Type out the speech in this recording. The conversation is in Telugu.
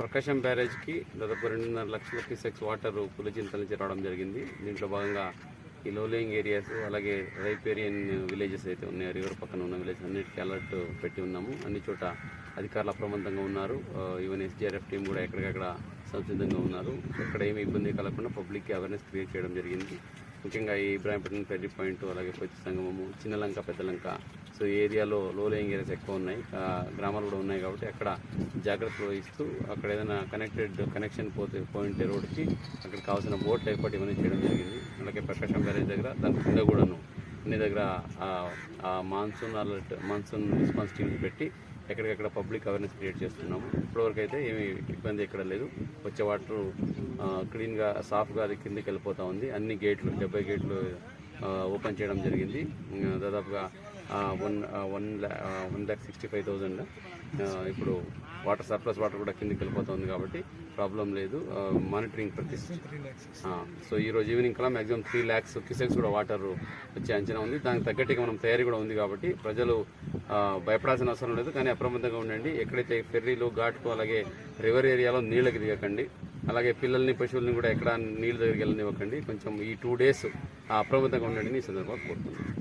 ప్రకాశం బ్యారేజ్కి దాదాపు రెండున్నర లక్షల క్యూసెక్స్ వాటర్ పులిచింతల నుంచి రావడం జరిగింది. దీంట్లో భాగంగా ఈ లోలింగ్ ఏరియాస్ అలాగే రైపేరియన్ విలేజెస్ అయితే ఉన్నాయి. రివర్ పక్కన ఉన్న విలేజ్ అన్నిటికీ అలర్ట్ పెట్టి ఉన్నాము. అన్ని చోట అధికారులు అప్రమత్తంగా ఉన్నారు. ఈవెన్ ఎస్డిఆర్ఎఫ్ టీం కూడా ఎక్కడికక్కడ సంసిద్ధంగా ఉన్నారు. ఎక్కడ ఏమి ఇబ్బంది కలగకుండా పబ్లిక్కి అవేర్నెస్ క్రియేట్ చేయడం జరిగింది. ముఖ్యంగా ఈ ఇబ్రాహీంపట్నం ఫెర్రీ పాయింట్ అలాగే పొత్తి సంగమము చిన్నలంక పెద్దలంక సో ఈ ఏరియాలో లో లేయింగ్ ఏరియాస్ ఎక్కువ ఉన్నాయి. గ్రామాలు కూడా ఉన్నాయి కాబట్టి అక్కడ జాగ్రత్తలు వహిస్తూ అక్కడ ఏదైనా కనెక్టెడ్ కనెక్షన్ పోతే పాయింట్ రోడ్కి అక్కడ కావాల్సిన బోట్ ఏర్పాటు ఇవన్నీ చేయడం జరిగింది. అలాగే ప్రకాశం బ్యారేజ్ దగ్గర దాని కింద కూడాను మీ దగ్గర ఆ- monsoon alert monsoon response teams పెట్టి ఎక్కడికక్కడ పబ్లిక్ అవేర్నెస్ క్రియేట్ చేస్తున్నాము. ఇప్పటివరకు అయితే ఏమి ఇబ్బంది ఎక్కడ లేదు. వచ్చే వాటర్ క్లీన్గా సాఫ్గా అది కిందకి వెళ్ళిపోతూ ఉంది. అన్ని గేట్లు డెబ్బై గేట్లు ఓపెన్ చేయడం జరిగింది. దాదాపుగా one one lakh one lakh sixty five thousand ఇప్పుడు వాటర్ సర్ప్లస్ వాటర్ కూడా కిందకి వెళ్ళిపోతుంది కాబట్టి ప్రాబ్లం లేదు. మానిటరింగ్ ప్రతి సో ఈ రోజు ఈవినింగ్ కల్లా మ్యాక్సిమం త్రీ ల్యాక్స్ క్యూసెక్స్ కూడా వాటర్ వచ్చే అంచనా ఉంది. దానికి తగ్గట్టుగా మనం తయారీ కూడా ఉంది కాబట్టి ప్రజలు భయపడాల్సిన అవసరం లేదు. కానీ అప్రమత్తంగా ఉండండి. ఎక్కడైతే ఫెర్రీలు ఘాట్కు అలాగే రివర్ ఏరియాలో నీళ్ళకి దిగకండి అలాగే పిల్లల్ని పశువుల్ని కూడా ఎక్కడ నీళ్ళ దగ్గరికి వెళ్ళనివ్వకండి. కొంచెం ఈ టూ డేస్ అప్రమత్తంగా ఉండండి ఈ సందర్భంగా కోరుతున్నాను.